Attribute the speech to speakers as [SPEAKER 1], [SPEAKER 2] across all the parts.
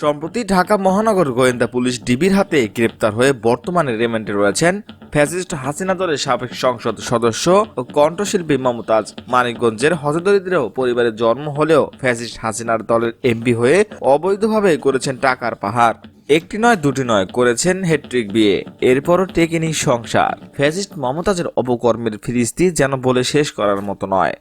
[SPEAKER 1] সম্প্রতি ঢাকা মহানগর গোয়েন্দা পুলিশ ডিবির হাতে গ্রেপ্তার হয়ে বর্তমানে রিমান্ডে রয়েছেন ফ্যাসিস্ট হাসিনা দলের সাবেক সংসদ সদস্য ও কণ্ঠশিল্পী মমতাজ মানিকগঞ্জের হতদরিদ্র পরিবারে জন্ম হলেও ফ্যাসিস্ট হাসিনার দলের এমপি হয়ে অবৈধভাবে করেছেন টাকার পাহাড়। একটি নয়, দুটি নয়, করেছেন হেট্রিক বিয়ে। এরপরও টেকেনি সংসার। ফ্যাসিস্ট মমতাজের অপকর্মের ফিরিস্তি যেন বলে শেষ করার মতো নয়।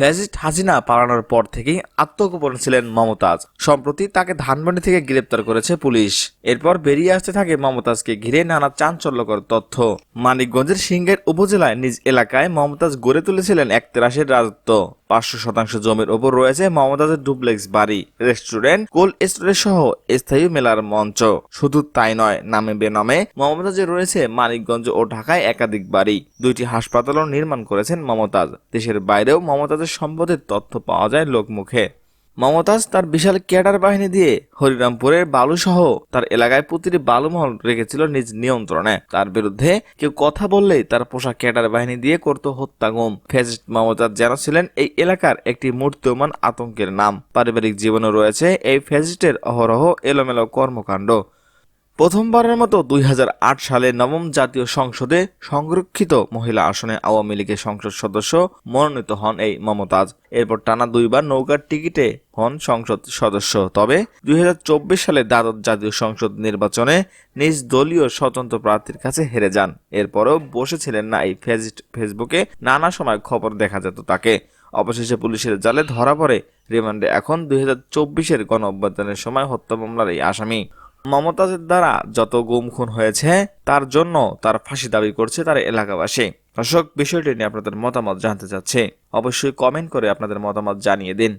[SPEAKER 1] ফ্যাসিস্ট হাসিনা পালানোর পর থেকেই আত্মগোপন ছিলেন মমতাজ। সম্প্রতি তাকে ধানমন্ডি থেকে গ্রেপ্তার করেছে পুলিশ। এরপর বেরিয়ে আসতে থাকে মমতাজকে ঘিরে নানা চাঞ্চল্যকর তথ্য। মানিকগঞ্জের সিংহের উপজেলায় নিজ এলাকায় মমতাজ গড়ে তুলেছিলেন এক তেরাসের রাজত্ব। পাঁচশো শতাংশ জমির ওপর রয়েছে মমতাজের ডুপ্লেক্স বাড়ি, রেস্টুরেন্ট কোল্ড স্টোরেজ সহ স্থায়ী মেলার মঞ্চ। শুধু তাই নয়, নামে বেনামে মমতাজের রয়েছে মানিকগঞ্জ ও ঢাকায় একাধিক বাড়ি। দুইটি হাসপাতালও নির্মাণ করেছেন মমতাজ। দেশের বাইরেও মমতাজের সম্পদের তথ্য পাওয়া যায় লোকমুখে। মমতাজ তার বিশাল ক্যাডার বাহিনী দিয়ে হরিরামপুরের বালু সহ তার এলাকায় প্রতিটি বালুমহল রেখেছিল নিজ নিয়ন্ত্রণে। তার বিরুদ্ধে কেউ কথা বললেই তার পোষা ক্যাডার বাহিনী দিয়ে করত হত্যাগুম ফেজিস্ট মমতাজ যেন ছিলেন এই এলাকার একটি মূর্তিমান আতঙ্কের নাম। পারিবারিক জীবনে রয়েছে এই ফেজিস্টের অহরহ এলোমেলো কর্মকাণ্ড। প্রথমবারের মতো দুই হাজার আট সালে নবম জাতীয় সংসদে সংরক্ষিত মহিলা আসনে আওয়ামী লীগের সংসদ সদস্য মনোনীত হন এই মমতাজ। এরপর টানা দুইবার নৌকার টিকিটে হন সংসদ সদস্য। তবে দুই হাজার চব্বিশ সালে দ্বাদশ জাতীয় সংসদ নির্বাচনে নিজ দলীয় স্বতন্ত্র প্রার্থীর কাছে হেরে যান। এরপরও বসেছিলেন না এই ফেসবুকে। নানা সময় খবর দেখা যেত তাকে। অবশেষে পুলিশের জালে ধরা পড়ে। রিমান্ডে এখন দুই হাজার চব্বিশের গণ সময় হত্যা মামলার এই আসামি। মমতাজের দ্বারা যত গুম খুন হয়েছে, তার জন্য তার ফাঁসি দাবি করছে তার এলাকাবাসী। দর্শক, বিষয়টি নিয়ে আপনাদের মতামত জানতে চাচ্ছে। অবশ্যই কমেন্ট করে আপনাদের মতামত জানিয়ে দিন।